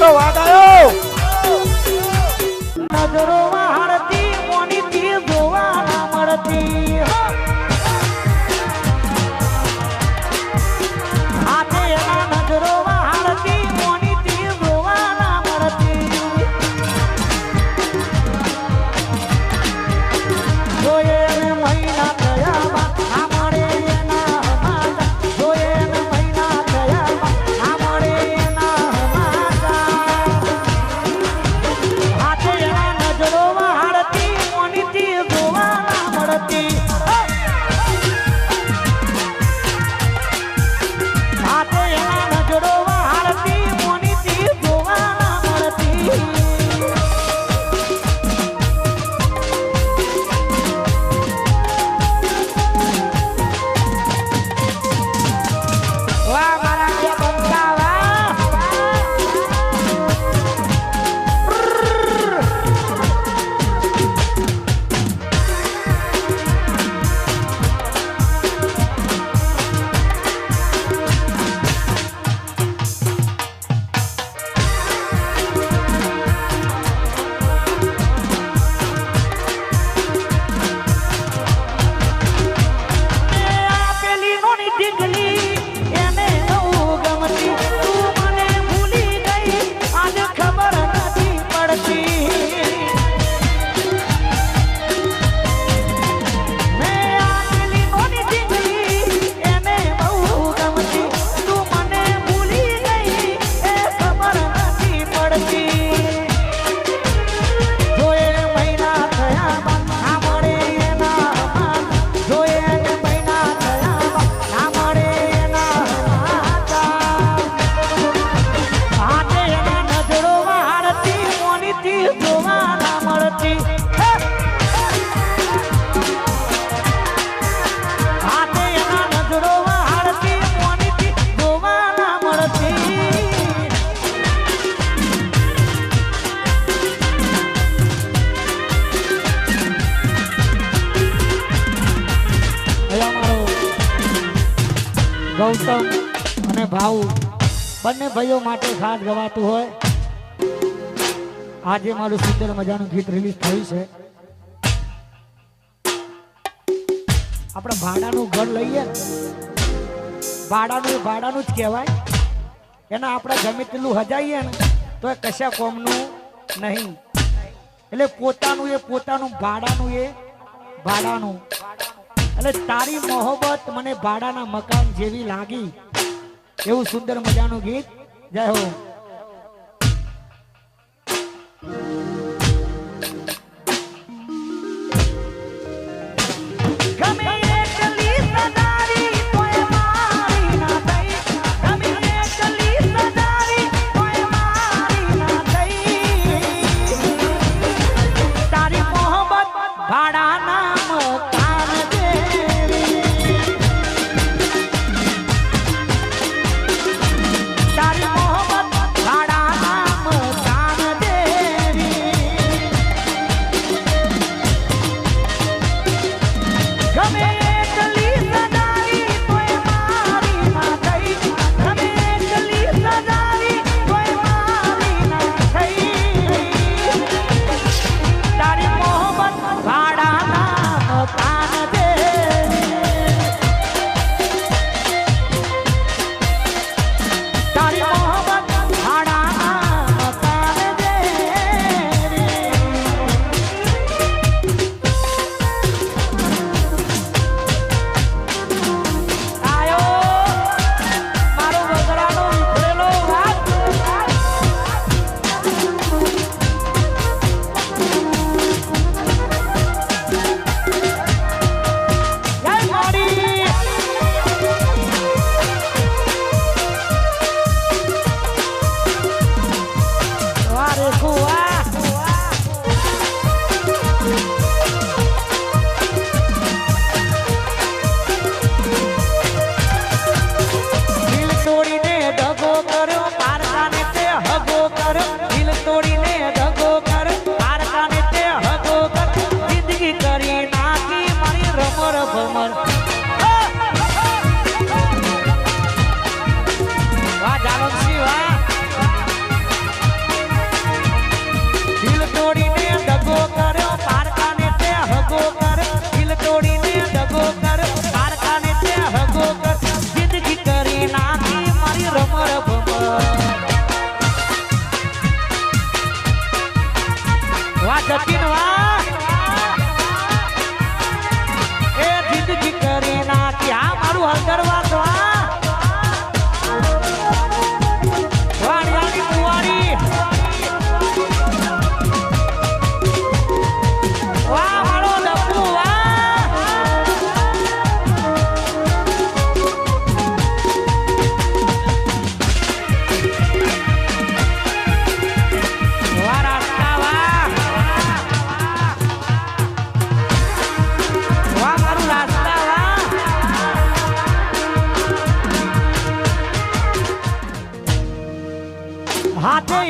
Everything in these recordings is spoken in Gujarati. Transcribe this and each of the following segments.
મારો વાદ આવ્યો? બંને ભાઈઓ માટે સાથ ગવાતું હોય. આજે મારું સુંદર મજાનું ગીત રિલીઝ થયું છે. આપણે ભાડાનું ઘર લઈએ. ભાડાનું ભાડાનું જ કહેવાય. એના આપણે ગમે તેલું હજાઈએ ને, તો એ કશા કોમનું નહીં. એટલે પોતાનું એ, પોતાનું ભાડાનું એ, ભાડાનું. એટલે તારી મોહબ્બત મને ભાડાના મકાન જેવી લાગી. એવું સુંદર મજાનું ગીત? જય હો. ભાડા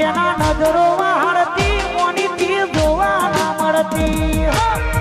એના નજરો હાડતી કોની તીર જોવા ના મળતી.